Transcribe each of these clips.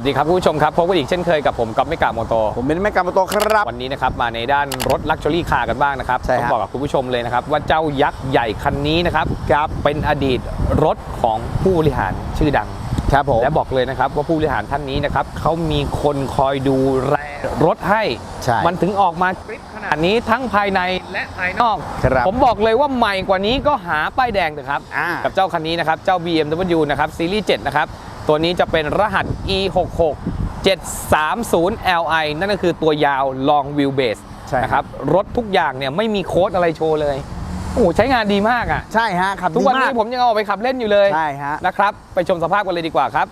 สวัสดีครับคุณผู้ชมครับพบกันอีกเช่นเคยกับผมก๊อฟไม่กาโมโตผมเป็นแม่กำมโตครับ วันนี้นะครับมาในด้านรถลักชัวรี่คาร์กันบ้างนะครับใช่ฮะต้องบอกกับคุณผู้ชมเลยนะครับว่าเจ้ายักษ์ใหญ่คันนี้นะครับครับเป็นอดีตรถของผู้บริหารชื่อดังครับผมและบอกเลยนะครับว่าผู้บริหารท่านนี้นะครับเขามีคนคอยดูแลรถให้ใช่มันถึงออกมากริปขนาดนี้ทั้งภายในและภายนอกครับผมบอกเลยว่าใหม่กว่านี้ก็หาป้ายแดงเถอะครับอ่ากับเจ้าคันนี้นะครับ เจ้า BMW นะครับซีรีส์7นะครับ ตัวนี้จะเป็นรหัส E66 730 Li นั่นก็คือตัวยาว long wheelbase ใช่นะครับ รถทุกอย่างเนี่ยไม่มีโค้ดอะไรโชว์เลย โอ้โหใช้งานดีมากอะ่ะ ใช่ฮะขับทุกดีวันมานี้กผมยังเอาออกไปขับเล่นอยู่เลย ใช่ฮะนะครับ ไปชมสภาพกันเลยดีกว่าครับ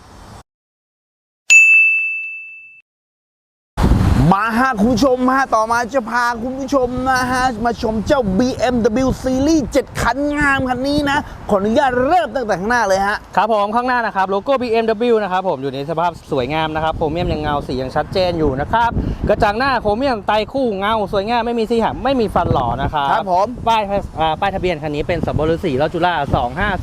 มาฮะคุณผู้ชมฮะต่อมาจะพาคุณผู้ชมนะฮะมาชมเจ้า BMW Series 7 คันงามคันนี้นะ ขออนุญาตเริ่มตั้งแต่ข้างหน้าเลยฮะ ครับผมข้างหน้านะครับโลโก้ BMW นะครับผมอยู่ในสภาพสวยงามนะครับโครเมียมยังเงาสียังชัดเจนอยู่นะครับกระจังหน้าโครเมียมไตรคู่เงาสวยงามไม่มีสีหักไม่มีฟันหล่อนะครับครับผมป้ายอ่าป้ายทะเบียนคันนี้เป็นสับบรุสีลจุฬา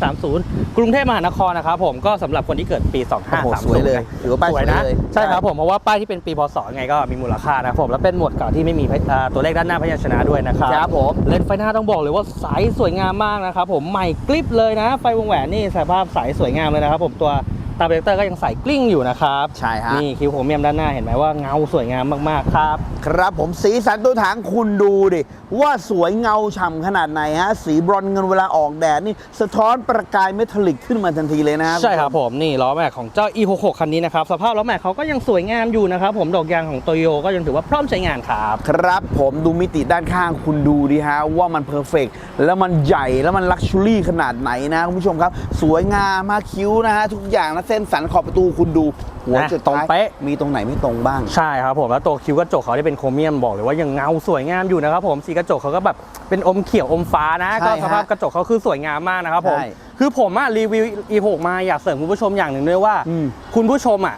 2530 กรุงเทพมหานครนะครับผมก็สำหรับคนที่เกิดปีโอ้โห2530สวยเลยถือว่าป้ายสวยนะสวยเลยใช่ครับผมเพราะว่าป้ายที่เป็นปีพศไงก็มีมูลค่านะครับผมแล้วเป็นหมวดเก่าที่ไม่มีอ่าตัวเลขด้านหน้าพยัญชนะด้วยนะครับครับผมเลนส์ไฟหน้าต้องบอกเลยว่าใสสวยงามมากนะครับผมใหม่กริบเลยนะ ไฟวงแหวนนี่สภาพใสสวยงามเลยนะครับผมตัว ตาเบรกเตอร์ก็ยังใสกลิ้งอยู่นะครับใช่ฮะ นี่คิ้วโครเมียมด้านหน้าเห็นไหมว่าเงาสวยงามมากๆครับ ครับผมสีสันตัวถังคุณดูดิ ว่าสวยเงาฉ่ำขนาดไหนฮะ สีบรอนซ์เงินเวลาออกแดดนี่ สะท้อนประกายเมทัลลิกขึ้นมาทันทีเลยนะใช่ครับผมนี่ล้อแม็กของเจ้า e66 คันนี้นะครับ สภาพล้อแม็กเขาก็ยังสวยงามอยู่นะครับ ผมดอกยางของโตโยก็ยังถือว่าพร้อมใช้งานครับ ครับผมดูมิติด้านข้างคุณดูดิฮะ ว่ามันเพอร์เฟกแล้วมันใหญ่แล้วมันลักชัวรี่ขนาดไหนนะคุณผู้ชมครับ สวยงามมากคิ้วนะฮะทุกอย่างนะเส้นสันขอบประตูคุณดู หัวนะจุดตรงเป๊ะ มีตรงไหนไม่ตรงบ้าง ใช่ครับผมแล้วตัวคิ้วกระจกเขาที่เป็นโครเมียมบอกเลยว่ายังเงาสวยงามอยู่นะครับผมสีกระจกเขาก็แบบเป็นอมเขียวอมฟ้านะ ใช่ก็ฮะสภาพกระจกเขาคือสวยงามมากนะครับผมใช่คือผมอะรีวิว e6 มาอยากเสริมคุณผู้ชมอย่างหนึ่งด้วยว่า อืมคุณผู้ชมอะ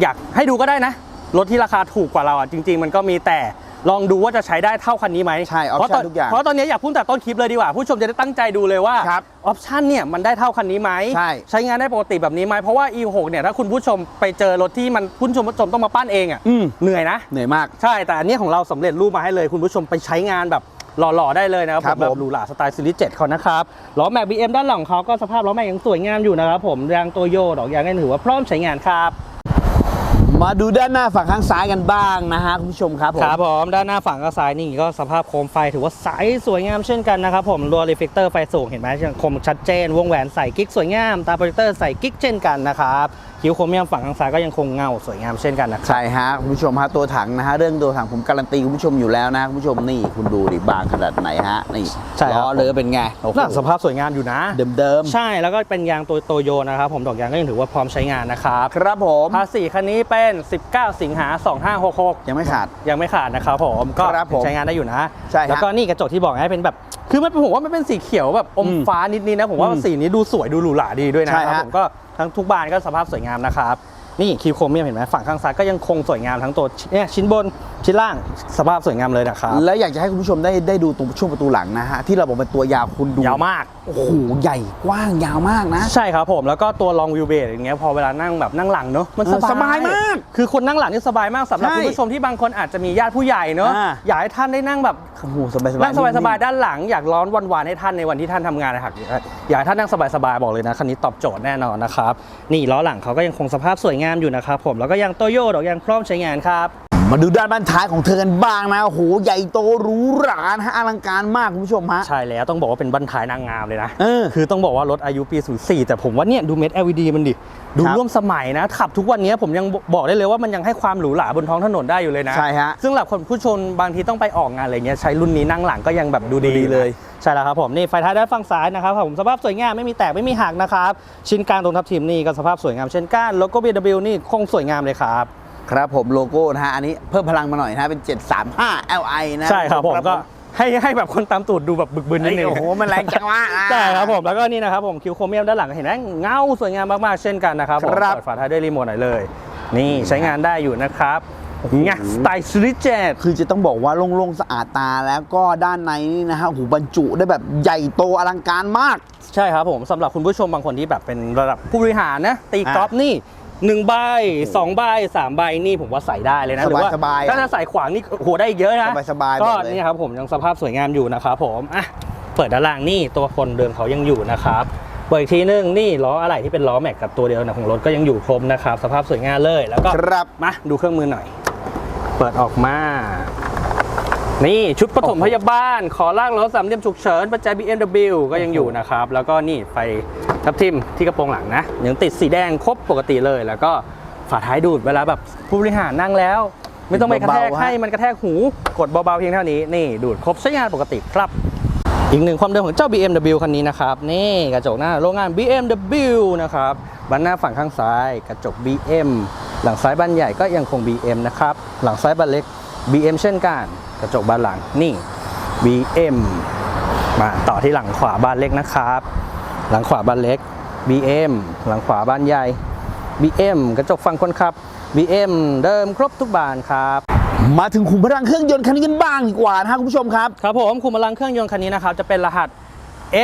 อยากให้ดูก็ได้นะรถที่ราคาถูกกว่าเราอะจริง ๆ มันก็มีแต่ ลองดูว่าจะใช้ได้เท่าคันนี้ไหมใช่ออปเพราะตชั่อนนทุกอย่างเพราะตอนนี้อยากพูดแต่ต้นคลิปเลยดีกว่า ผู้ชมจะได้ตั้งใจดูเลยว่าครับออปชันเนี่ยมันได้เท่าคันนี้ไหมใช่ใช้งานได้ปกติแบบนี้ไหมเพราะว่า e6 เนี่ยถ้าคุณผู้ชมไปเจอรถที่มันคุณผู้ชมต้องมาปั้นเองอะอืม เหนื่อยนะ เหนื่อยมาก ใช่แต่อันนี้ของเราสำเร็จรูปมาให้เลย คุณผู้ชมไปใช้งานแบบหล่อๆได้เลยนะครับครับผมแบผบมหรูหราสไตล์ซีรีส์7เขานะครับล้อแม็กบีเอ็มด้านหลังเขาก็สภาพล้อแม็กยังสวยงามอยู่นะครับผมยางโตโยดอกยางก็ถือว่าพร้อมใช้งานครับ มาดูด้านหน้าฝั่งข้างซ้ายกันบ้างนะฮะคุณผู้ชมครับผมครับผมด้านหน้าฝั่งข้างซ้ายนี่ก็สภาพโคมไฟถือว่าใสสวยงามเช่นกันนะครับผมรัวรีเฟกเตอร์ไฟสูงเห็นไหมยังคมชัดเจน วงแหวนใส่กิ๊กสวยงามตาโปรเจคเตอร์ใส่กิ๊กเช่นกันนะครับ คิ้วโครเมียมฝั่งข้างซ้ายก็ยังคงเงาสวยงามเช่นกันนะครับใช่ฮะคุณผู้ชมฮะตัวถังนะฮะเรื่องตัวถังผมการันตีคุณผู้ชมอยู่แล้วนะคุณผู้ชมนี่คุณดูดิบางขนาดไหนฮะนี่ใช่ครับล้อเลยเป็นไงโอ้โหน่าสภาพสวยงามอยู่นะ เดิมใช่แล้วก็เป็นยางตัวโตโยนะครับผมดอกยางก็ยังถือว่าพร้อมใช้งานนะครับๆครับผมภาษีคันนี้เป็น 19 สิงหา2566 ยังไม่ขาดยังไม่ขาดนะครับผมก็ครับผมใช้งานได้อยู่นะใช่ฮะแล้วก็นี่กระจกที่บอกให้เป็นแบบคือมันเป็นผมว่ามันเป็นสีเขียวแบบอมอืมฟ้านิดๆนะผมว่าอืมสีนี้ดูสวยดูหรูหราดีด้วยนะใช่ครับฮะผมก็ ทั้งทุกบานก็สภาพสวยงามนะครับ นี่คิวโครเมียมเห็นไหมฝั่งข้างซ้ายก็ยังคงสวยงามทั้งตัวเนี่ยชิ้นบนชิ้นล่างสภาพสวยงามเลยนะครับแล้วอยากจะให้คุณผู้ชมได้ได้ดูตรงช่วงประตูหลังนะฮะที่เราบอกเป็นตัวยาวคุณดูยาวมากโอ้โหใหญ่กว้างยาวมากนะ ใช่ครับผมแล้วก็ตัวลองวิวเบสอย่างเงี้ยพอเวลานั่งแบบนั่งหลังเนอะมันเออสบายสบายมาก คือคนนั่งหลังนี่สบายมากสำหรับใช่คุณผู้ชมที่บางคนอาจจะมีญาติผู้ใหญ่เนอะอ่าอยากให้ท่านได้นั่งแบบโอ้โหสบายๆนั่งสบายๆด้านหลังอยากร้อนวันวานๆให้ท่านในวันที่ท่านทำงานนะครับอยากให้ท่านนั่งสบายๆบอกเลยนะคันนี้ตอบโจทย์แน่นอนนะครับนี่ล้อหลังเขาก็ยังคงสภาพสวยงามอยู่นะครับผมแล้วก็ยังโตโยดอกยางพร้อมใช้งานครับ มาดูด้านบ้านท้ายของเธอกันบ้างนะโอ้โหใหญ่โตหรูหรานะฮะอลังการมากคุณผู้ชมฮะ ใช่แล้วต้องบอกว่าเป็นบั้นท้ายนางงามเลยนะเออคือต้องบอกว่ารถอายุปี 04 แต่ผมว่าเนี่ยดูเม็ด LED มันดิ ดูครับร่วมสมัยนะ ขับทุกวันนี้ผมยังบอกได้เลยว่ามันยังให้ความหรูหราบนท้องถนนได้อยู่เลยนะ ใช่ฮะซึ่งหลับคนผู้ชนบางทีต้องไปออกงานอะไรเงี้ยใช้รุ่นนี้นั่งหลังก็ยังแบบดูดีดูดีเลยนะใช่แล้วครับผมนี่ไฟท้ายด้านฝั่งซ้ายนะครับผมสภาพสวยงามไม่มีแตกไม่มีหักนะครับชิ้นกลางตรงทับทิมนี่ก็สภาพสวยงามเช่นกันโลโก้ BMW นี่คงสวยงามเลยครับ ครับผมโลโก้นะฮะอันนี้เพิ่มพลังมาหน่อยนะฮะเป็น 735 Li นะใช่ครับผมก็ให้ให้แบบคนตามตูดดูแบบบึกบึนนิเอ้ดยนึงโอ้โหมันแรงจังวะอ่าใช่ครับผมแล้วก็นี่นะครับผมคิวโครเมียมด้านหลังเห็นไหมเงาสวยงามมากๆเช่นกันนะครับผมครับเปิดฝาท้ายด้วยรีโมทหน่อยเลย นี่ใช้งานได้อยู่นะครับงักสไตล์ซีรีส์เจ็ดคือจะต้องบอกว่าโล่งๆสะอาดตาแล้วก็ด้านในนี่นะฮะหูบรรจุได้แบบใหญ่โตอลังการมาก ใช่ครับผมสำหรับคุณผู้ชมบางคนที่แบบเป็นระดับผู้บริหารนะตีกอล์ฟนี่ หนึ่งใบสองใบสามใบนี่ผมว่าใส่ได้เลยนะหรือว่าสบายๆ ถ้าจะใส่ขวางนี่โอ้โหได้อีกเยอะนะสบายๆก็บอกเลย นี่ครับผมยังสภาพสวยงามอยู่นะครับผมอะเปิดด้านล่างนี่ตัวคนเดิมเขายังอยู่นะครับเปิดอีกทีนึงนี่ล้ออะไรที่เป็นล้อแม็กกับตัวเดียวนะของรถก็ยังอยู่ครบนะครับสภาพสวยงามเลยแล้วก็ ครับ มาดูเครื่องมือหน่อย เปิดออกมา นี่ชุดปฐมพยาบาล ขอลากรถสามเหลี่ยมฉุกเฉินประจัย BMW ก็ยังอยู่นะครับ แล้วก็นี่ไฟ ทับทิมที่กระโปรงหลังนะยังติดสีแดงครบปกติเลย แล้วก็ฝาท้ายดูดเวลาแบบผู้บริหารนั่งแล้ว ไม่ต้องไปกระแทกเบาๆฮะให้มันกระแทกหูกดเบาๆเพียงเท่านี้นี่ดูดครบใช้งานปกติครับ อีกหนึ่งความเดิมของเจ้า BMW คันนี้นะครับนี่กระจกหน้าโรงงาน BMW นะครับบันหน้าฝั่งข้างซ้าย กระจก BM หลังซ้ายบานใหญ่ก็ยังคง BM นะครับหลังซ้ายบานเล็ก BM เช่นกัน กระจกบานหลังนี่ BM มาต่อที่หลังขวาบานเล็กนะครับ หลังขวาบานเล็ก BM หลังขวาบานใหญ่ BM กระจกฝั่งคนขับ BM เดิมครบทุกบานครับมาถึงขุมพลังเครื่องยนต์คันนี้กันบ้างดีกว่านะฮะคุณผู้ชมครับ ครับผมคุมพลังเครื่องยนต์คันนี้นะครับจะเป็นรหัส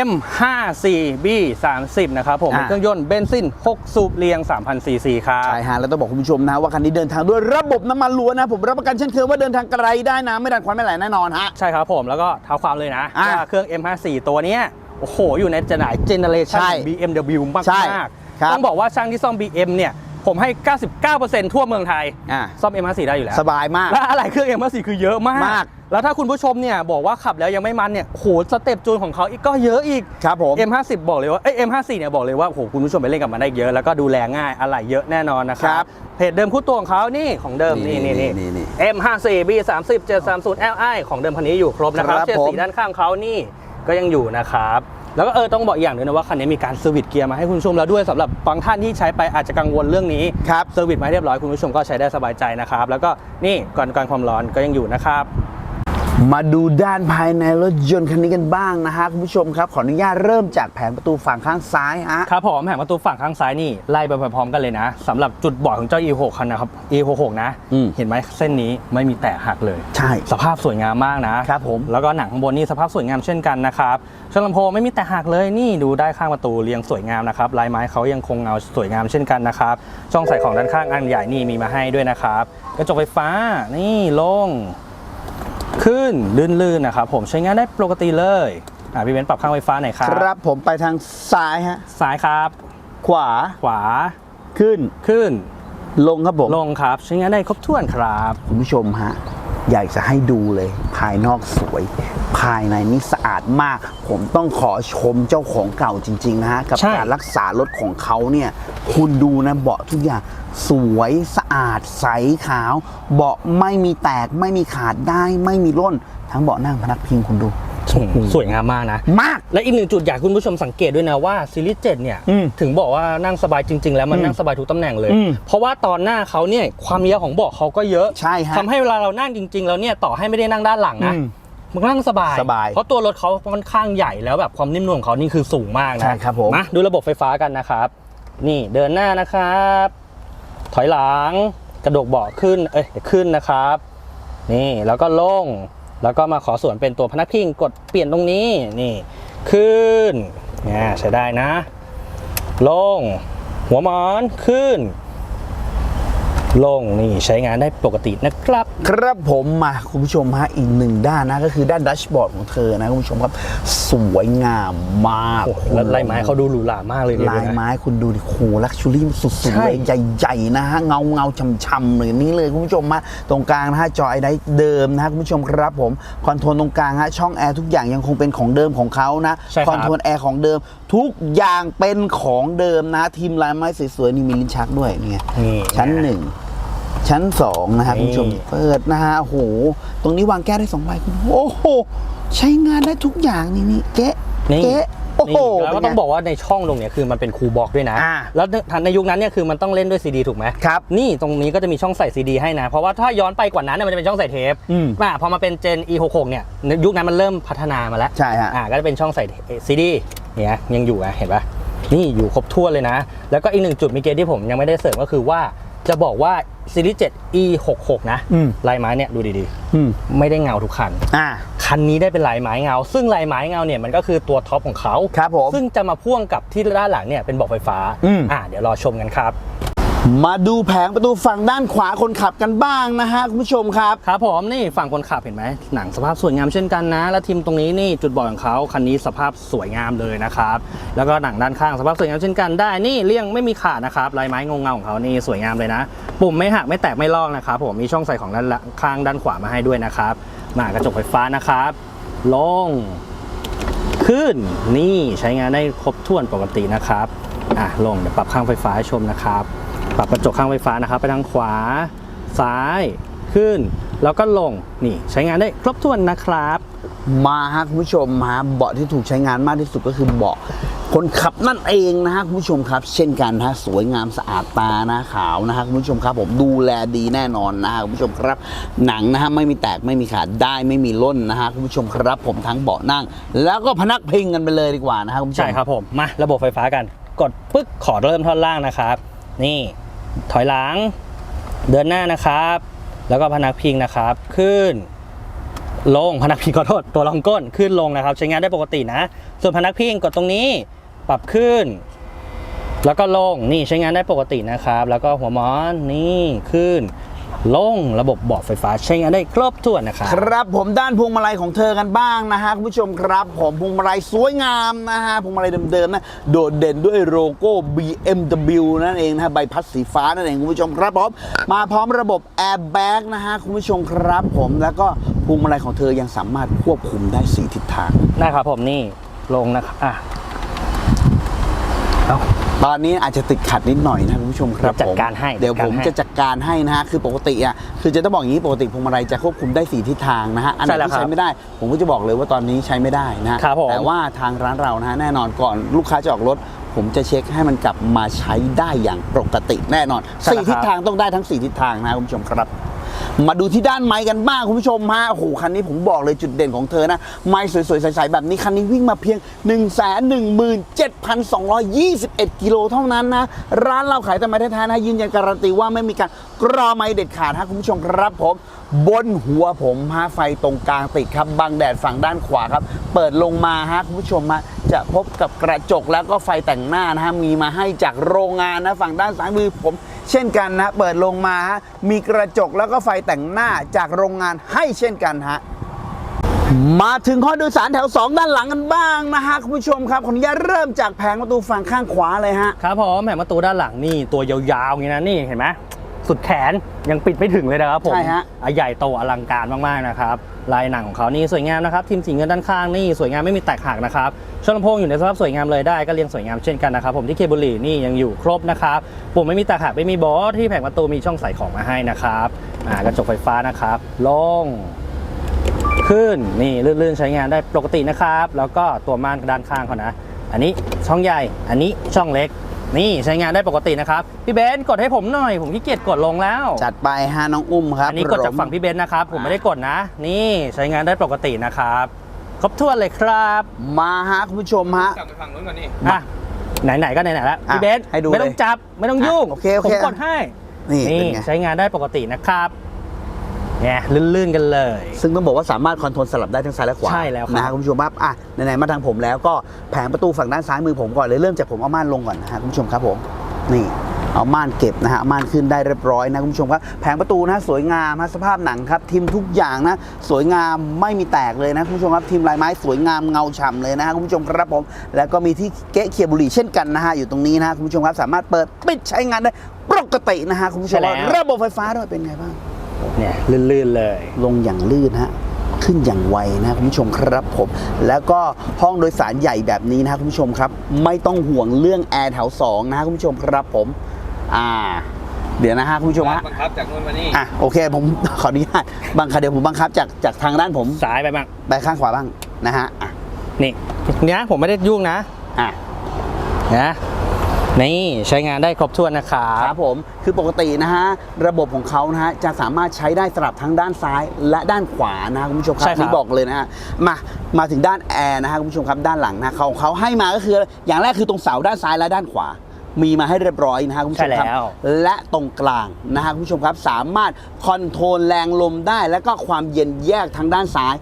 M54B30 นะครับผมอ่าเป็นเครื่องยนต์เบนซิน 6 สูบเรียง 3,000ซีซีครับใช่ฮะแล้วต้องบอกคุณผู้ชมนะว่าคันนี้เดินทางด้วยระบบน้ำมันล้วนนะผมรับประกันเช่นเคยว่าเดินทางไกลได้นะไม่ดันควันไม่ไหลแน่นอนฮะใช่ครับผมแล้วก็เท้าความเลยนะอ่าว่าเครื่อง M54 ตัวเนี้ย โอ้โห อยู่ในจะไหนเจเนเรชันใช่ BMW มากใช่มากครับ ต้องบอกว่าช่างที่ซ่อม BM เนี่ย ผมให้ 99%ทั่วเมืองไทย อ่าซ่อม M54 ได้อยู่แล้ว สบายมาก และอะไรเครื่อง M54 คือเยอะมาก มาก แล้วถ้าคุณผู้ชมเนี่ย บอกว่าขับแล้วยังไม่มันเนี่ยโอ้โหสเต็ปจูนของเขาอีกก็เยอะอีก ครับผม M50 บอกเลยว่าเอ้ย M54 เนี่ยบอกเลยว่าโอ้โหคุณผู้ชมไปเล่นกับมันได้เยอะ แล้วก็ดูแลง่ายอะไรเยอะแน่นอนนะคครัรับบเพจเดิมคู่ตัวของเขานี่ของเดิมนี่นี่นี่นี่นี่นี่ M54 B30 730 Li ของเดิมคันนี้อยู่ครบนะครับครับเชียร์สีผมด้านข้างเขานี่ ก็ยังอยู่นะครับแล้วก็เออต้องบอกอีกอย่างหนึงนะว่าคันนี้มีการเซอร์วิสเกียร์มาให้คุณผู้ชมแล้วด้วยสำหรับบางท่านที่ใช้ไปอาจจะกังวลเรื่องนี้ครับเซอร์วิสมาให้เรียบร้อยคุณผู้ชมก็ใช้ได้สบายใจนะครับแล้วก็นี่ก่อนการความร้อนก็ยังอยู่นะครับ มาดูด้านภายในรถยนต์คันนี้กันบ้างนะฮะคุณผู้ชมครับ ขออนุญาตเริ่มจากแผงประตูฝั่งข้างซ้ายฮะครับผมแผงประตูฝั่งข้างซ้ายนี่ไล่ไปพร้อมๆกันเลยนะสำหรับจุดบอดของเจ้า E6 คันนะครับ E66 นะ อืม เห็นไหมเส้นนี้ไม่มีแตกหักเลย ใช่ สภาพสวยงามมากนะครับผม แล้วก็หนังข้างบนนี่สภาพสวยงามเช่นกันนะครับช่องลำโพงไม่มีแตกหักเลยนี่ดูได้ข้างประตูเรียงสวยงามนะครับลายไม้เขายังคงเงาสวยงามเช่นกันนะครับช่องใส่ของด้านข้างอันใหญ่นี่มีมาให้ด้วยนะครับกระจกไฟฟ้านี่ลง ขึ้นลื่นๆนะครับผมใช้งานได้ปกติเลยอะพี่เบนซ์ปรับข้างไฟฟ้าหน่อยครับครับผมไปทางซ้ายฮะ ซ้ายครับ ขวาขวาขึ้นขึ้นลงครับผมลงครับ ใช้งานได้ครบถ้วนครับ คุณผู้ชมฮะ อยากจะให้ดูเลย ภายนอกสวย ภายในนี่สะอาดมาก ผมต้องขอชมเจ้าของเก่าจริง ๆ นะฮะ กับใช่ การรักษารถของเขาเนี่ย คุณดูนะเบาะทุกอย่างสวยสะอาดใสขาว เบาะไม่มีแตกไม่มีขาดได้ไม่มีร่น ทั้งเบาะนั่งพนักพิงคุณดู สวยงามมากนะ มาก และอีกหนึ่งจุดอยากให้คุณผู้ชมสังเกตด้วยนะว่าซีรีส์7เนี่ยอืมถึงบอกว่านั่งสบายจริง ๆ แล้วมันอืมนั่งสบายทุกตำแหน่งเลยอืมเพราะว่าตอนหน้าเขาเนี่ยความเยอะของเบาะเขาก็เยอะใช่ฮะทำให้เวลาเรานั่งจริง ๆ แล้วเนี่ยต่อให้ไม่ได้นั่งด้านหลังนะอืมมันก็นั่งสบายสบาย เพราะตัวรถเขาค่อนข้างใหญ่แล้วแบบความนิ่มนวลของเขานี่คือสูงมากนะใช่ครับผมมาดูระบบไฟฟ้ากันนะครับ นี่เดินหน้านะครับ ถอยหลังกระดกเบาะขึ้นเอ้ยขึ้นนะครับ นี่แล้วก็ลง แล้วก็มาขอส่วนเป็นตัวพนักพิงกดเปลี่ยนตรงนี้นี่ขึ้นเนี่ยใช้ได้นะ ลง หัวหมอนขึ้น ลงนี่ใช้งานได้ปกตินะครับ ครับผมมาคุณผู้ชมฮะอีกหนึ่งด้านนะก็คือด้านดัชบอร์ดของเธอนะคุณผู้ชมครับ สวยงามมากโอ้โหแล้วลายไม้เขาดูหรูหรามากเลยเนี่ยลายดูนะไม้คุณดูดิโหลักชูรี่สุดใช่ๆเลยใหญ่ๆนะฮะเงาเงาๆช่ำๆเลยนี่เลยคุณผู้ชมมาตรงกลางนะฮะจอไอไดเดิมนะฮะคุณผู้ชมครับผมคอนโทรลตรงกลางฮะช่องแอร์ทุกอย่างยังคงเป็นของเดิมของเขานะใช่ครับคอนโทรลแอร์ของเดิม ทุกอย่างเป็นของเดิมนะทีมลายไม้สวยๆนี่มีลิ้นชักด้วยนี่ไงนี่ชั้นหนึ่ง ชั้นสองนะฮะนี่คุณผู้ชมเปิดนะฮะโอ้โห ตรงนี้วางแก้วได้สองใบคุณโอ้โห ใช้งานได้ทุกอย่างนี่นี่เก๊ะนี่ เก๊ะโอ้โหนี่แล้วก็เป็นไต้องบอกว่าในช่องตรงเนี้ยคือมันเป็นคูลบ็อกด้วยนะ อ่าแล้วในยุคนั้นเนี่ยคือมันต้องเล่นด้วยซีดีถูกไหมครับนี่ตรงนี้ก็จะมีช่องใส่ซีดีให้นะ เพราะว่าถ้าย้อนไปกว่านั้นเนี่ยมันจะเป็นช่องใส่เทปอืม อ่าพอมาเป็นเจน E66 เนี่ยยุคนั้นมันเริ่มพัฒนามาแล้ว ใช่ฮะ อ่าก็จะเป็นช่องใส่ซีดีเนี่ยยังอยู่อะเห็นปะนี่อยู่ครบถ้วนเลยนะ แล้วก็อีกหนึ่งจุดเมื่อกี้ที่ผมยังไม่ได้เสริมก็คือว่าจะบอกว่า ซีรีส์7 E66 นะอืมลายไม้เนี่ยดูดีอืมๆ ไม่ได้เงาทุกคัน อ่า คันนี้ได้เป็นลายไม้เงา ซึ่งลายไม้เงาเนี่ยมันก็คือตัวท็อปของเขาครับผมซึ่งจะมาพ่วงกับที่ด้านหลังเนี่ยเป็นเบอกไฟฟ้าอืมอ่าเดี๋ยวรอชมกันครับ มาดูแผงประตูฝั่งด้านขวาคนขับกันบ้างนะฮะคุณผู้ชมครับ ครับผมนี่ฝั่งคนขับเห็นไหมหนังสภาพสวยงามเช่นกันนะ แล้วทีมตรงนี้นี่จุดบอดของเขาคันนี้สภาพสวยงามเลยนะครับแล้วก็หนังด้านข้างสภาพสวยงามเช่นกันได้นี่เลี่ยงไม่มีขาดนะครับลายไม้งงเงาของเขานี่สวยงามเลยนะ ปุ่มไม่หักไม่แตกไม่ลอกนะครับผมมีช่องใส่ของด้านข้างด้านขวามาให้ด้วยนะครับมากระจกไฟฟ้านะครับลงขึ้นนี่ใช้งานได้ครบถ้วนปกตินะครับอะลงเดี๋ยวปรับข้างไฟฟ้าให้ชมนะครับ ปรับกระจกข้างไฟฟ้านะครับ ไปทางขวา ซ้ายขึ้น แล้วก็ลงนี่ใช้งานได้ครบถ้วนนะครับ มาฮะคุณผู้ชมฮะเบาะที่ถูกใช้งานมากที่สุดก็คือเบาะคนขับนั่นเองนะฮะคุณผู้ชมครับ เช่นกันฮะสวยงามสะอาดตานะขาวนะฮะคุณผู้ชมครับ ผมดูแลดีแน่นอนนะฮะคุณผู้ชมครับ หนังนะฮะไม่มีแตกไม่มีขาดได้ไม่มีล่นนะฮะคุณผู้ชมครับ ผมทั้งเบาะนั่ง แล้วก็พนักพิงกันไปเลยดีกว่านะฮะคุณผู้ชมใช่ครับผมมาระบบไฟฟ้ากัน กดปึ๊กขอเริ่มท่อนล่างนะครับ นี่ ถอยหลัง เดินหน้านะครับ แล้วก็พนักพิงนะครับ ขึ้น ลงพนักพิงขอโทษตัวรองก้นขึ้นลงนะครับ ใช้งานได้ปกตินะ ส่วนพนักพิงกดตรงนี้ปรับขึ้น แล้วก็ลงนี่ใช้งานได้ปกตินะครับ แล้วก็หัวหมอนนี่ขึ้น ลงระบบเบาะไฟฟ้าใช้งานได้ครบถ้วนนะครับครับผมด้านพวงมาลัยของเธอกันบ้างนะฮะคุณผู้ชมครับผมพวงมาลัยสวยงามนะฮะพวงมาลัยเดิมๆนะโดดเด่นด้วยโลโก้ BMW นั่นเองนะฮะใบพัดสีฟ้านั่นเองคุณผู้ชมครับผมมาพร้อมระบบ Airbag นะฮะคุณผู้ชมครับผมแล้วก็พวงมาลัยของเธอยังสามารถควบคุมได้สีทิศทางได้ครับผมนี่ลงนะครับอะเอา ตอนนี้อาจจะติดขัดนิดหน่อยนะคุณผู้ชมครับเดี๋ยวจัดการให้เดี๋ยวผมจัดการให้จะจัดการให้นะฮะคือปกติอะคือจะต้องบอกอย่างนี้ปกติพวงมาลัยจะควบคุมได้สีทิศทางนะฮะอันไหใช่นแล้วที่ครับใช้ไม่ได้ ผมก็จะบอกเลยว่าตอนนี้ใช้ไม่ได้นะฮะครับผมแต่ว่าทางร้านเรานะฮะแน่นอนก่อนลูกค้าจะออกรถผมจะเช็คให้มันกลับมาใช้ได้อย่างปกติแน่นอนใช่สี่แล้วครับทิศทางต้องได้ทั้งสี่ทิศทางนะคุณผู้ชมครับ มาดูที่ด้านไม้กันบ้างคุณผู้ชมฮะโอ้โหคันนี้ผมบอกเลยจุดเด่นของเธอนะไม้สวยๆใสๆแบบนี้คันนี้วิ่งมาเพียง 1 1 7 2 2 1 กิโลเท่านั้นนะ ร้านเราขายแต่ไม้แท้ๆนะยืนยันการันตีว่าไม่มีการกรอไม้เด็ดขาดฮะคุณผู้ชมครับผม บนหัวผมฮะไฟตรงกลางติดครับบังแดดฝั่งด้านขวาครับ เปิดลงมาฮะคุณผู้ชมฮะจะพบกับกระจกแล้วก็ไฟแต่งหน้านะฮะมีมาให้จากโรงงานนะฝั่งด้านซ้ายมือผม เช่นกันนะเปิดลงมาฮะมีกระจกแล้วก็ไฟแต่งหน้าจากโรงงานให้เช่นกันฮะมาถึงห้องโดยสารแถว 2 ด้านหลังกันบ้างนะฮะคุณผู้ชมครับขออนุญาตเริ่มจากแผงประตูฝั่งข้างขวาเลยฮะครับผมแผงประตูด้านหลังนี่ตัวยาวๆอย่างนี้นะนี่เห็นไหม สุดแขนยังปิดไม่ถึงเลยนะครับผมใช่ฮะ อะใหญ่โตอลังการมากๆนะครับลายหนังของเขานี่สวยงามนะครับทีมสีเงินด้านข้างนี่สวยงามไม่มีแตกหักนะครับช่วงลำโพงอยู่ในสภาพสวยงามเลยได้ก็เรียงสวยงามเช่นกันนะครับผมที่เคเบิลลีนี่ยังอยู่ครบนะครับปุ่มไม่มีแตกหักไม่มีบอสที่แผงประตูมีช่องใส่ของมาให้นะครับอ่ากระจกไฟฟ้านะครับลง ขึ้นนี่ลื่นๆใช้งานได้ปกตินะครับ แล้วก็ตัวม่านด้านข้างเขานะ อันนี้ช่องใหญ่อันนี้ช่องเล็ก นี่ใช้งานได้ปกตินะครับ พี่เบนซ์กดให้ผมหน่อย ผมขี้เกียจกดลงแล้วจัดไปฮะน้องอุ้มครับอันนี้กดจากฝั่งพี่เบนซ์นะครับ ผมไม่ได้กดนะ นี่ใช้งานได้ปกตินะครับ ครบถ้วนเลยครับ มาฮะคุณผู้ชมฮะกลับไปฝั่งนู้นก่อนนี่อะไหนๆก็ไหนๆแล้วอะพี่เบนซ์ให้ดูไม่ต้องเลยจับไม่ต้องยุ่งอะโอเคโอเคผมกดให้นี่นี่เป็นไงใช้งานได้ปกตินะครับ เนี่ยลื่นๆกันเลย ซึ่งต้องบอกว่าสามารถคอนโทรลสลับได้ทั้งซ้ายและขวาใช่แล้วครับนะฮะคุณผู้ชมครับอะไหนๆมาทางผมแล้วก็แผงประตูฝั่งด้านซ้ายมือผมก่อนเลยเริ่มจากผมเอาม่านลงก่อนนะฮะคุณผู้ชมครับผมนี่เอาม่านเก็บนะฮะเอาม่านขึ้นได้เรียบร้อยนะคุณผู้ชมครับแผงประตูนะสวยงามฮะสภาพหนังครับทิมทุกอย่างนะสวยงามไม่มีแตกเลยนะคุณผู้ชมครับทิมลายไม้สวยงามเงาฉ่ำเลยนะฮะคุณผู้ชมครับผมแล้วก็มีที่เกะเคียร์บุหรี่เช่นกันนะฮะอยู่ตรงนี้นะฮะคุณผู้ชมครับสามารถเปิดปิดใช้งานได้ปกตินะฮะคุณผู้ชมใช่แล้ว ระบบไฟฟ้าด้วยเป็นไงบ้าง เนี่ยลื่นๆเลย ลงอย่างลื่นฮะขึ้นอย่างไวนะคุณผู้ชมครับผมแล้วก็ห้องโดยสารใหญ่แบบนี้นะคุณผู้ชมครับ ไม่ต้องห่วงเรื่องแอร์แถว2นะคุณผู้ชมครับผมอ่าเดี๋ยวนะฮะคุณผู้ชมฮะบังคับจากนู้นมานี่อะโอเคผมขออนุญาตบังคับเดี๋ยวผมบังคับจากจากทางด้านผมซ้ายไปบ้างไปข้างขวาบ้างนะฮะอะนี่เนี้ยผมไม่ได้ยุ่งนะอะนะ นี่ใช้งานได้ครบถ้วนนะครับ ครับผมคือปกตินะฮะระบบของเขานะฮะจะสามารถใช้ได้สลับทั้งด้านซ้ายและด้านขวานะฮะคุณผู้ชมครับ นี่บอกเลยนะฮะมามาถึงด้านแอร์นะฮะคุณผู้ชมครับด้านหลังนะเขาเขาให้มาก็คือ อย่างแรกคือตรงเสาด้านซ้ายและด้านขวา มีมาให้เรียบร้อยนะฮะคุณผู้ชใช่มครับแล้ว และตรงกลางนะฮะคุณผู้ชมครับสามารถคอนโทรลแรงลมได้ แล้วก็ความเย็นแยกทั้งด้านซ้าย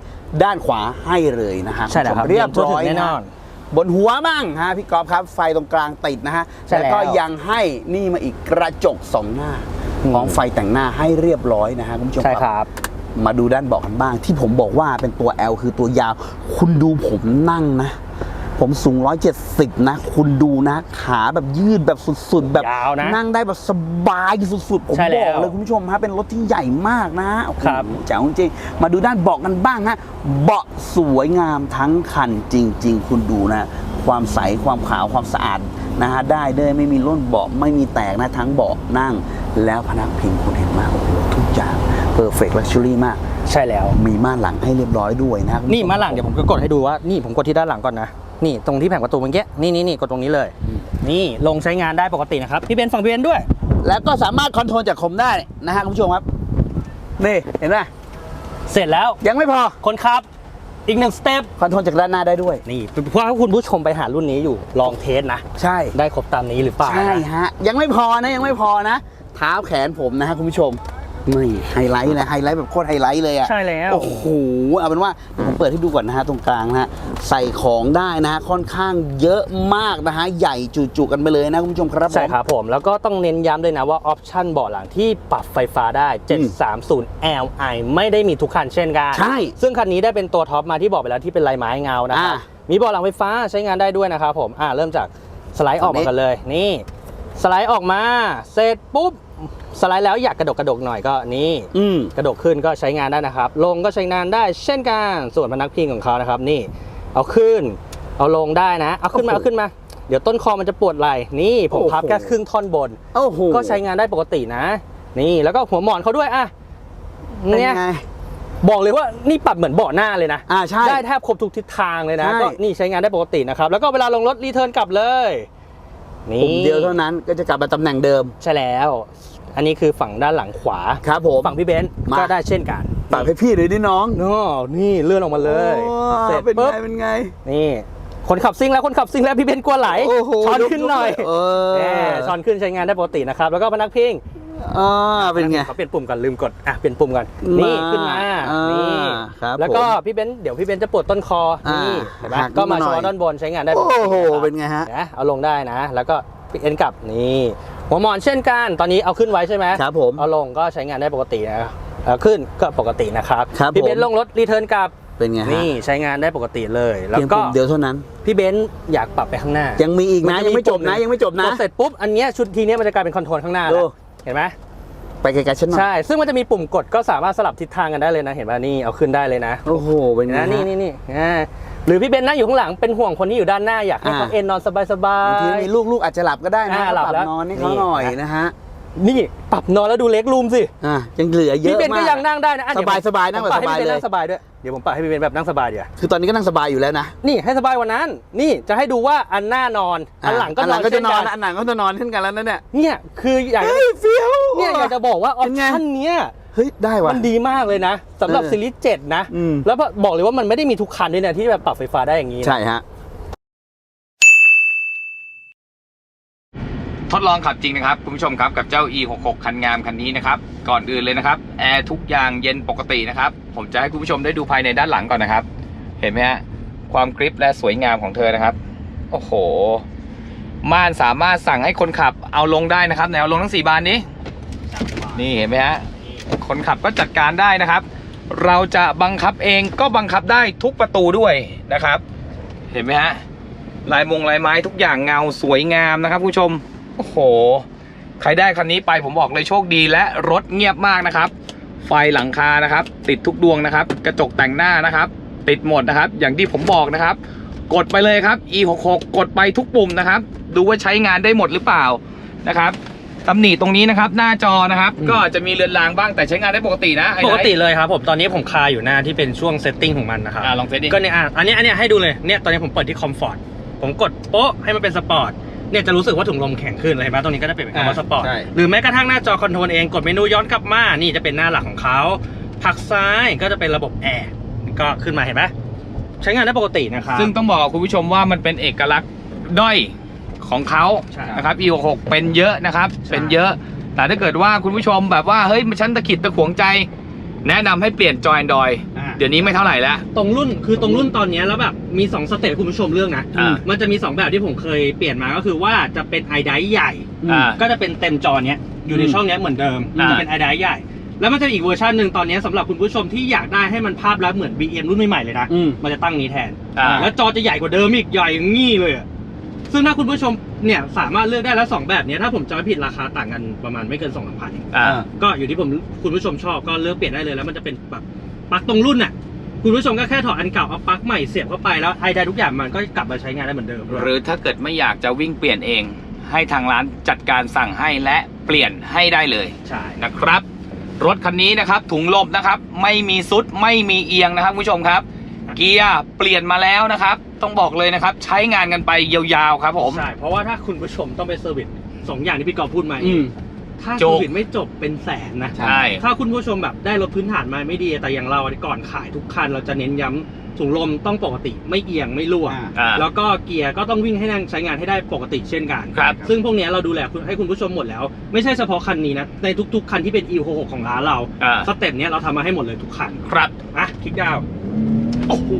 ด้านขวาให้เลยนะฮะใช่แล้วครับณผู้ชมเรียบร้อยเย็นทั่วถึงแน่นอนะ บนหัวบ้างฮะพี่กอล์ฟครับ ไฟตรงกลางติดนะฮะใช่แล้วก็แล้วยังให้นี่มาอีกกระจกสองหน้าอืมของไฟแต่งหน้าให้เรียบร้อยนะฮะคุณผู้ชม ใช่ครับ มาดูด้านเบาะกันบ้าง ที่ผมบอกว่าเป็นตัว L คือตัวยาว คุณดูผมนั่งนะ ผมสูง 170 นะ คุณดูนะ ขาแบบยืดแบบสุดๆ แบบยาวนะนั่งได้แบบสบายสุดๆ ผมใช่แล้บวอกเลยคุณผู้ชมฮะเป็นรถที่ใหญ่มากนะโอ้โหครับ แจ๋วจริงๆมาดูด้านเบาะกันบ้างฮะเบาะสวยงามทั้งคันจริง ๆ คุณดูนะ ความใสความขาวความสะอาดนะฮะได้เลยไม่มีร่นเบาะไม่มีแตกนะทั้งเบาะนั่ง แล้วพนักพิงคุณเห็นมากโอ้โหทุกอย่าง perfect luxury มาก ใช่แล้ว มีม่านหลังให้เรียบร้อยด้วยนะคุณผู้ช นี่มาหลังเดี๋ยวผมก็กดให้ดูว่า นี่ผมกดที่ด้านหลังก่อนนะ นี่ตรงที่แผงประตูเมื่อกี้นี่นี่นี่กดตรงนี้เลย นี่ลงใช้งานได้ปกตินะครับพี่เบนซ์ฝั่งพี่เบนซ์ด้วย แล้วก็สามารถคอนโทรลจากคมได้นะฮะคุณผู้ชมครับนี่เห็นไหมเสร็จแล้วยังไม่พอคนขับอีกหนึ่งสเต็ปคอนโทรลจากด้านหน้าได้ด้วย นี่เพราะว่าคุณผู้ชมไปหารุ่นนี้อยู่ลองเทสนะ ใช่ได้ครบตามนี้หรือเปล่าใช่ฮะยังไม่พอนะยังไม่พอนะ เท้าแขนผมนะฮะคุณผู้ชม นี่ไฮไลท์นะไฮไลท์แบบโคตรไฮไลท์เลยอะใช่แล้วโอ้โหเอาเป็นว่าเดี๋ยวผมเปิดให้ดูก่อนนะฮะตรงกลางนะฮะใส่ของได้นะฮะค่อนข้างเยอะมากนะฮะใหญ่จุๆกันไปเลยนะคุณผู้ชมครับผมใช่ครับผมแล้วก็ต้องเน้นย้ำด้วยนะว่าออปชั่นเบาะหลังที่ปรับไฟฟ้าได้ 730 Li ไม่ได้มีทุกคันเช่นกันใช่ซึ่งคันนี้ได้เป็นตัวท็อปมาที่บอกไปแล้วที่เป็นลายไม้เงานะครับอ่ามีเบาะหลังไฟฟ้าใช้งานได้ด้วยนะครับผมอ่าเริ่มจากสไลด์ออกอันนี้มากันเลย นี่ สไลด์ออกมา เสร็จปุ๊บ สไลด์แล้วอยากกระดกกระดกหน่อยก็นี่อืมกระดกขึ้นก็ใช้งานได้นะครับ ลงก็ใช้งานได้เช่นกันส่วนพนักพิงของเขานะครับ นี่ เอาขึ้น เอาลงได้นะ เอาขึ้นมาโอ้เอาโหขึ้นมา เดี๋ยวต้นคอมันจะปวดไหล่นี่ผมโอ้โหพับแค่ครึ่งท่อนบน โอ้โหก็ใช้งานได้ปกตินะ นี่แล้วก็หัวหมอนเขาด้วยอะเป็นเนี่ยไงบอกเลยว่านี่ปรับเหมือนเบาะหน้าเลยนะอ่าใช่ได้แทบครบทุกทิศทางเลยนะใช่ก็นี่ใช้งานได้ปกตินะครับ แล้วก็เวลาลงรถรีเทิร์นกลับเลยนี่ผมเดียวเท่านั้นก็จะกลับมาตำแหน่งเดิมใช่แล้ว อันนี้คือฝั่งด้านหลังขวาครับผมฝั่งพี่เบนซ์มา ก็ได้เช่นกันฝากให้พี่เลยดิน้องอ๋อนี่เลื่อนออกมาเลยโอ้เสร็จเป็นปุ๊บไงเป็นไง นี่คนขับซิ่งแล้วคนขับซิ่งแล้วพี่เบนซ์กลัวไหลโอ้โหช้อนขึ้นหน่อยเออแหมช้อนขึ้นใช้งานได้ปกตินะครับแล้วก็พนักพิง อ่าเป็นไง เขาเปลี่ยนปุ่มก่อนลืมกด อะเปลี่ยนปุ่มก่อน นี่มาขึ้นมา อ่านี่ ครับแล้วก็ผมพี่เบนซ์เดี๋ยวพี่เบนซ์จะปวดต้นคอ อ่านี่เห็นไหมหักก็มานิดหน่โชอยว์ด้านบนใช้งานได้ปโอ้กติโหนะครับเป็นไงฮะ นะเอาลงได้นะ แล้วก็ปิดเอ็นกลับนี่ หัวหมอนเช่นกัน ตอนนี้เอาขึ้นไว้ใช่ไหมครับผมเอาลงก็ใช้งานได้ปกตินะเอาขึ้นก็ปกตินะครับครับพี่เบนผมซ์ลงรถรีเทิร์นกลับเป็นไงฮะนี่ใช้งานได้ปกติเลยเพีแล้วยงก็ปุ่มเดียวเท่านั้น พี่เบนซ์อยากปรับไปข้างหน้า ยังมีอีกนะยังไม่จบนะยังไม่จบนะกดเสร็จปุ๊บอันเนี้ยชุดทีเนี้ยมันจะกลายเป็นคอนโทรลข้างหน้าดูแล้วเห็นไหมไปไกลๆฉันหน่อยใช่ ซึ่งมันจะมีปุ่มกดก็สามารถสลับทิศทางกันได้เลยนะ เห็นป่ะนี่เอาขึ้นได้เลยนะโอ้โหเป็นไงนะฮะ นี่นี่นี่อ่า หรือพี่เบนนั่งอยู่ข้างหลังเป็นห่วงคนที่อยู่ด้านหน้าอยากให้เขาอ่า เอนนอนสบายๆ บางทีมีลูกๆอาจจะหลับก็ได้นะอ่าหลับปรับแล้วนอนให้เขานี่ หน่อยนะนะฮะนี่ปรับนอนแล้วดูเล็กรูมสิอ่ายังเหลือเยพี่อะเบนมาก็กยังนั่งได้นะอะสบายเดี๋วผมสบายนั่งผมปรับให้แบบพี่เบนสบายเลย นั่งสบายด้วยเดี๋ยวผมปรับให้พี่เบนแบบนั่งสบายเดี๋ยวคือตอนนี้ก็นั่งสบายอยู่แล้วนะนี่ให้สบายกว่านั้น นี่จะให้ดูว่าอันหน้านอนอันหลังก็อันนหอลันงก็จะนอนเช่นะอันหลังก็จะนอนเช่นกันแล้วนะเนี่ยเนี่ยคืออยากเฮ้ยเฟี้ยว เนี่ยอยากจะบอกว่าออปเป็นไง ชั่นเนี้ย เฮ้ยได้ว่ะ มันดีมากเลยนะสำหรับเออซีรีส์7นะ อืม แล้วบอกเลยว่ามันไม่ได้มีทุกคันด้วยนะที่แบบปรับไฟฟ้าได้อย่างนี้นะ ใช่ฮะ ทดลองขับจริงนะครับ คุณผู้ชมครับกับเจ้า e66 คันงามคันนี้นะครับ ก่อนอื่นเลยนะครับ แอร์ทุกอย่างเย็นปกตินะครับ ผมจะให้คุณผู้ชมได้ดูภายในด้านหลังก่อนนะครับ เห็นไหมฮะความกริปและสวยงามของเธอนะครับ โอ้โห ม่านสามารถสั่งให้คนขับเอาลงได้นะครับไหนเอาลงทั้งสี่บานนี้ นี่เห็นไหมฮะ คนขับก็จัดการได้นะครับ เราจะบังคับเองก็บังคับได้ทุกประตูด้วยนะครับ เห็นไหมฮะลายมงลายไม้ทุกอย่างเงาสวยงามนะครับ ผู้ชมโอ้โห ใครได้คันนี้ไปผมบอกเลยโชคดีและรถเงียบมากนะครับ ไฟหลังคานะครับ ติดทุกดวงนะครับ กระจกแต่งหน้านะครับ ติดหมดนะครับ อย่างที่ผมบอกนะครับ กดไปเลยครับ e66 กดไปทุกปุ่มนะครับ ดูว่าใช้งานได้หมดหรือเปล่านะครับ ตำหนิตรงนี้นะครับ หน้าจอนะครับก็จะมีเลือนลางบ้างแต่ใช้งานได้ปกตินะไอ้ปไหนกติเลยครับผมตอนนี้ผมคาอยู่หน้าที่เป็นช่วงเซตติ้งของมันนะครับ อ่าลองเซตดิก็เนี่ยอะอันเนี้ยอันเนี้ยให้ดูเลย เนี่ย ตอนนี้ผมเปิดที่คอมฟอร์ต ผมกดโป๊ะให้มันเป็นสปอร์ต เนี่ยจะรู้สึกว่าถุงลมแข็งขึ้นเลยเห็นไหมตรงนี้ก็จะเปลี่ยนเป็นคำว่าสปอร์ต ใช่ หรือแม้กระทั่งหน้าจอคอนโทรลเอง กดเมนูย้อนกลับมา นี่จะเป็นหน้าหลักของเขาผลักซ้ายก็จะเป็นระบบแอร์ ก็ขึ้นมาเห็นไหมใช้งานได้ปกตินะครับซึ่งต้องบอกกับคุณผู้ชมว่ามันเป็นเอกลักษณ์ด้อย ของเขาใช่ครับนะครับ e66 เป็นเยอะนะครับใช่เป็นเยอะ แต่ถ้าเกิดว่าคุณผู้ชมแบบว่าเฮ้ยฉันตะขิดตะขวงใจ แนะนำให้เปลี่ยนจอย Android อ่าเดี๋ยวนี้ไม่เท่าไหร่แล้ว ตรงรุ่นคือตรงรุ่นตอนเนี้ยแล้วแบบมี2สเตจคุณผู้ชมเลือกนะ อ่ามันจะมี 2 แบบที่ผมเคยเปลี่ยนมาก็คือว่าจะเป็นไอไดใหญ่ อ่า ก็จะเป็นเต็มจอเนี้ยอยู่ในอืม ช่องเนี้ยเหมือนเดิมอ่า จะเป็นไอไดใหญ่ แล้วมันจะมีอีกเวอร์ชันหนึ่งตอนเนี้ยสำหรับคุณผู้ชมที่อยากได้ให้มันภาพลักษณ์เหมือน BM รุ่นใหม่ๆเลยนะ อืม มันจะตั้งนี้แทน อ่า แล้วจอจะใหญ่กว่าเดิมอีกใหญ่อย่างงี้เลยอะ ซึ่งถ้าคุณผู้ชมเนี่ยสามารถเลือกได้แล้วสองแบบเนี้ยถ้าผมจำไม่ผิดราคาต่างกันประมาณไม่เกินสองสามพันเองอ่า ก็อยู่ที่ผมคุณผู้ชมชอบก็เลือกเปลี่ยนได้เลยแล้วมันจะเป็นแบบปลั๊กตรงรุ่นน่ะคุณผู้ชมก็แค่ถอดอันเก่าเอาปลั๊กใหม่เสียบเข้าไปแล้วไอได้ทุกอย่างมันก็กลับมาใช้งานได้เหมือนเดิมหรือถ้าเกิดไม่อยากจะวิ่งเปลี่ยนเอง ให้ทางร้านจัดการสั่งให้และเปลี่ยนให้ได้เลยใช่นะครับ รถคันนี้นะครับถุงลมนะครับ ไม่มีซุดไม่มีเอียงนะครับคุณผู้ชมครับ เกียร์เปลี่ยนมาแล้วนะครับ ต้องบอกเลยนะครับ ใช้งานกันไปยาวๆครับผม ใช่ เพราะว่าถ้าคุณผู้ชมต้องไปเซอร์วิสสองอย่างที่พี่กอฟพูดมาอืม ถ้าจเซอบร์วิสไม่จบเป็นแสนนะ ใช่ ถ้าคุณผู้ชมแบบได้รถพื้นฐานมาไม่ดี แต่อย่างเราก่อนขายทุกคัน เราจะเน้นย้ำถุงลมต้องปกติไม่เอียงไม่รั่ว อ่า อ่า แล้วก็เกียร์ก็ต้องวิ่งให้นั่งใช้งานให้ได้ปกติเช่นกันครับ ซึ่งพวกเนี้ยเราดูแลคุณให้คุณผู้ชมหมดแล้ว ไม่ใช่เฉพาะคันนี้นะ ในทุกๆ คันที่เป็น E66 ของร้านเราอ่าสเต็ปเนี้ยเราทำมาให้หมดเลยทุกคัน ครับ อะคลิกดาวน์ โอ้โห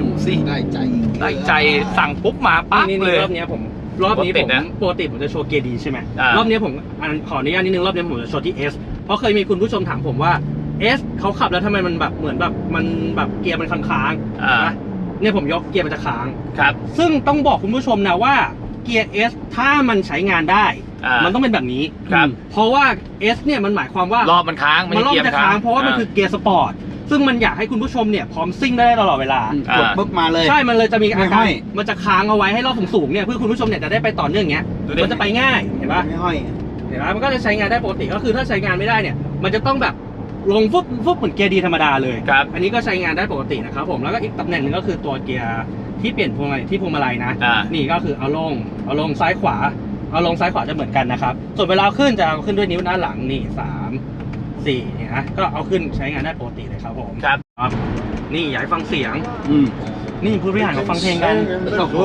ดูสิได้ใจได้ใจสั่งปุ๊บมาปั๊บนี่เลนี่ยรอบเนี้ยผมรอบนี้รถติผดมนะปกติผมจะโชว์เกียร์ดีใช่ไหมอ่ารอบเนี้ยผมอันขออนุญาตนิดนึงรอบเนี้ยผมจะโชว์ที่ S เพราะเคยมีคุณผู้ชมถามผมว่า S เขาขับแล้วทำไมมันแบบเหมือนแบบมันแบบเกียร์มันค้างๆอ่านะเนี่ยผมยกเกียร์มันจะค้างครับ ซึ่งต้องบอกคุณผู้ชมนะว่าเกียร์ S ถ้ามันใช้งานได้อ่ามัมันต้องเป็นแบบนี้ครับเพราะว่า S เนี่ยมันหมายความว่ารอบมันค้างมันใช่รอบเกียมันจะค้างเพราะว่ามันคือเกียร์สปอร์ต ซึ่งมันอยากให้คุณผู้ชมเนี่ยพร้อมซิ่งได้ตลอดเวลา อ่า กดปุ๊บมาเลย ใช่ มันเลยจะมีอาไม่ห้การอย มันจะค้างเอาไว้ให้รอบสูงๆเนี่ยเพื่อคุณผู้ชมเนี่ยจะได้ไปต่อเนื่องอย่างเงี้ย ดูดิ มันจะไปง่ายเห็นปะไม่ห้อย เห็นปะมันก็จะใช้งานได้ปกติก็คือถ้าใช้งานไม่ได้เนี่ย มันจะต้องแบบลงฟุบฟุบเหมือนเกียร์ดีธรรมดาเลย ครับ อันนี้ก็ใช้งานได้ปกตินะครับผมแล้วก็อีกตำแหน่งหนึ่งก็คือตัวเกียร์ที่เปลี่ยนพวงมาลัยที่พวงมาลัยนะ อ่า นี่ก็คือเอาลงเอาลงซ้ายขวา เอาลงซ้ายขวาจะเหมือนกันนะครับ ส่วนเวลาเอาขึ้นจะเอาขึ้นด้วยนิ้วด้านหลังนี่สาม สี่เนี่ยนะก็เอาขึ้นใช้งานได้ปกติเลยครับผมครับครับนี่อยากให้ฟังเสียง อืม นี่ผู้บริหารเขาฟังเพลงกัน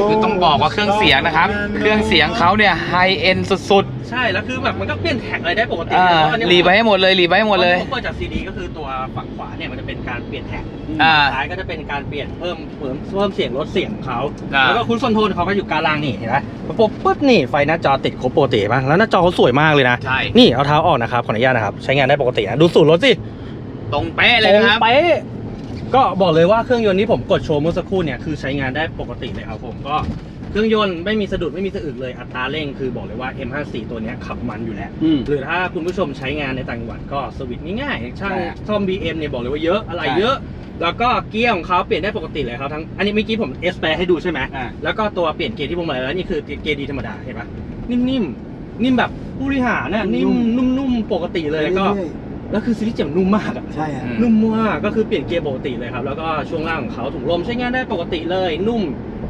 คือต้องบอกว่าเครื่องเสียงนะครับ เครื่องเสียงเขาเนี่ยไฮเอ็นสุดใช่แล้วคือแบบมันก็เปลี่ยนแท็กอะไรได้ปกๆติอ่าเพราะอันนี้รีไปให้หมดเลยรีไปให้หมดเลยผมเปิดจากซีดีก็คือตัวฝั่งขวาเนี่ยมันจะเป็นการเปลี่ยนแท็กอ่าซ้ายก็จะเป็นการเปลี่ยนเพิ่มเพิ่มเพิ่มเสียงลดเสียงของเขาอ่า แล้วก็คุณคอนโทรลเขาก็อยู่กลางล่างนี่เห็นไหมปุ๊บปุ๊บนี่ไฟหน้าจอติดครบปกติป่ะแล้วหน้าจอเขาสวยมากเลยนะ ใช่ นี่เอาเท้าออกนะครับขออนุญาตนะครับ ใช้งานได้ปกตินะดูสูตรรถสิตรงเป๊ะเลยนะครับ ตงเป๊ะ ก็บอกเลยว่าเครื่องยนต์ที่ผมกดโชว์เมื่อสักครู่เนี่ยคือใช้งานได้ปกติเลยครับผมก็เครื่องยนต์ไม่มีสะดุดไม่มีสะอึกเลยอัตราเร่งคือบอกเลยว่า M54 ตัวเนี้ยขับมันอยู่แล้ว อืม หรือถ้าคุณผู้ชมใช้งานในต่างจังหวัดก็สวิตช์ง่ายๆช่างใช่ซ่อม BM เนี่ยบอกเลยว่าเยอะอะไรใช่ เยอะ แล้วก็เกียร์ของเขาเปลี่ยนได้ปกติเลยครับทั้งอันนี้เมื่อกี้ผมเอสแปรให้ดูใช่ไหมอ่า แล้วก็ตัวเปลี่ยนเกียร์ที่พวงมาลัยแล้วนี่คือเกียร์ดีธรรมดาเห็นปะนิ่มๆนิ่มแบบผู้บริหารน่ะนิ่มนุ่มๆปกติเลยแล้วก็ แล้วคือซีรีส์เจ็บนุ่มมากอะใช่ฮะอืมนุ่มมากก็คือเปลี่ยนเกียร์ปกติเลยครับ แล้วก็ช่วงล่างของเขาถุงลมใช้งานได้ปกติเลย นุ่ม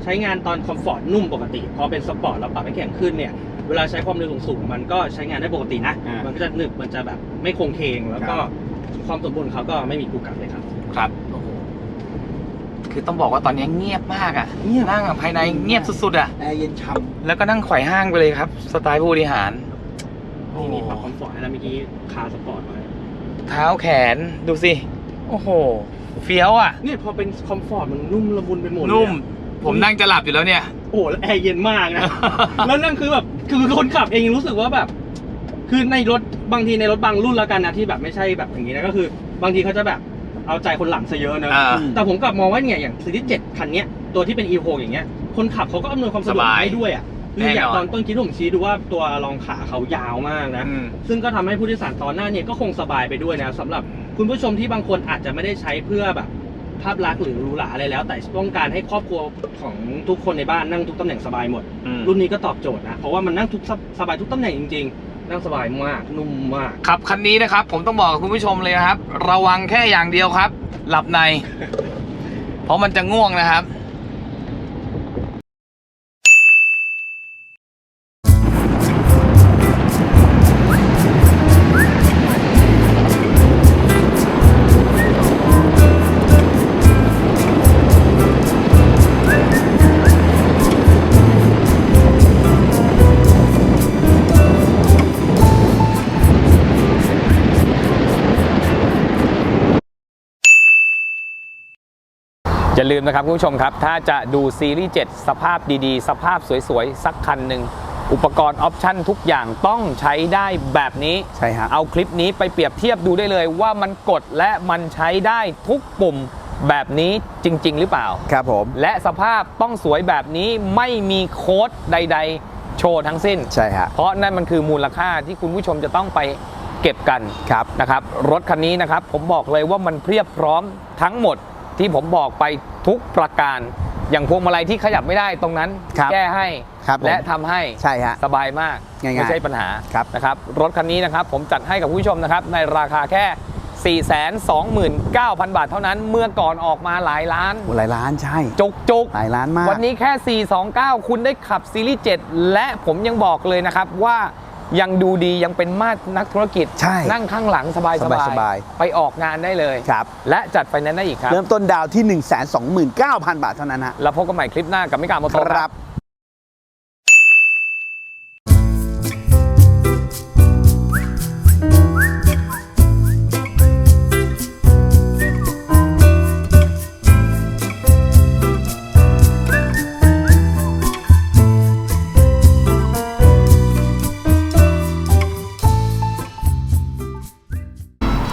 ใช้งานตอนคอมฟอร์ตนุ่มปกติ พอเป็นสปอร์ตเราปรับให้แข็งขึ้นเนี่ย เวลาใช้ความเร็วสูงๆมันก็ใช้งานได้ปกตินะ อ่ามัมันก็จะหนึบมันจะแบบไม่คงเคง แล้วก็ความสมบูรณ์เขาก็ไม่มีกูกัดเลยครับ ครับโอ้โหคือต้องบอกว่าตอนนี้เงียบมากอะเงียบ นั่งอะภายในเงียบสุดๆอะ แอร์เย็นฉ่แล้วก็นั่งไขว่ห้างไปเลยครับ สไตล์ผู้บริหาร นี่นี่ปรับคอมฟอร์ตให้แล้วเมื่อกี้คาสปอร์ตไว้ เท้าแขนดูสิ โอ้โห เฟี้ยวอะ เนี่ยพอเป็นคอมฟอร์ตมันนุ่มละมุนไปหมดเลยอะนุ่ม ผมนั่งจะหลับอยู่แล้วเนี่ย โอ้โหแล้วแอร์เย็นมากนะ แล้วนั่นคือแบบ คือคนขับเองยังรู้สึกว่าแบบ คือในรถบางทีในรถบางรุ่นแล้วกันนะที่แบบไม่ใช่แบบอย่างนี้นะก็คือ บางทีเขาจะแบบเอาใจคนหลังซะเยอะนะอ่า แต่ผมกลับมองว่าเนี่ยอย่างซีรีส์เจ็ดคันเนี้ยตัวที่เป็น E6 อย่างเงี้ยคนขับเขาก็อำนวยความสะดวกสบาย ให้ด้วยอะ คืออย่างแน่นอนตอนต้นคลิปผมชี้ดูว่าตัวรองขาเขายาวมากนะ อืม ซึ่งก็ทำให้ผู้โดยสารตอนหน้าเนี่ยก็คงสบายไปด้วยนะสำหรับคุณผู้ชมที่บางคนอาจจะไม่ได้ใช้เพื่อแบบภาพลักษณ์หรือหรูหราอะไรแล้ว แต่ต้องการให้ครอบครัวของทุกคนในบ้านนั่งทุกตำแหน่งสบายหมด อืม รุ่นนี้ก็ตอบโจทย์นะ เพราะว่ามันนั่งทุกสบสบายทุกตำแหน่งจริงๆ นั่งสบายมาก นุ่มมาก ขับคันนี้นะครับ ผมต้องบอกกับคุณผู้ชมเลยนะครับ ระวังแค่อย่างเดียวครับ หลับใน เพราะมันจะง่วงนะครับ อย่าลืมนะครับคุณผู้ชมครับ ถ้าจะดูซีรีส์ 7 สภาพดีๆ สภาพสวยๆ สักคันหนึ่งอุปกรณ์ออปชั่นทุกอย่างต้องใช้ได้แบบนี้ใช่ฮะเอาคลิปนี้ไปเปรียบเทียบดูได้เลยว่ามันกดและมันใช้ได้ทุกปุ่มแบบนี้จริง ๆ หรือเปล่า ครับผม และสภาพต้องสวยแบบนี้ไม่มีโค้ดใด ๆ โชว์ทั้งสิ้น ใช่ฮะเพราะนั่นมันคือมูลค่าที่คุณผู้ชมจะต้องไปเก็บกันครับนะครับ รถคันนี้นะครับผมบอกเลยว่ามันเพียบพร้อมทั้งหมด ที่ผมบอกไปทุกประการ อย่างพวงมาลัยที่ขยับไม่ได้ตรงนั้น ครับแก้ให้ครับผมและทำให้ใช่ฮะสบายมากง่ายๆไม่ใช่ปัญหาครับนะครับรถคันนี้นะครับ ผมจัดให้กับคุณผู้ชมนะครับ ในราคาแค่ 429,000 บาทเท่านั้น เมื่อก่อนออกมาหลายล้าน โอ้หลายล้านใช่ จุกจุกๆ หลายล้านมาก วันนี้แค่ 429 คุณได้ขับซีรีส์ 7 และผมยังบอกเลยนะครับว่า ยังดูดียังเป็นมาตรนักธุรกิจ ใช่นั่งข้างหลังสบายสบายๆไปออกงานได้เลยครับ และจัดไฟแนนซ์ได้อีกครับเริ่มต้นดาวที่ 1 2 9 0 0 0 บาทเท่านั้นฮะ แล้วพบกันใหม่คลิปหน้ากับมิกาโมโต ครับ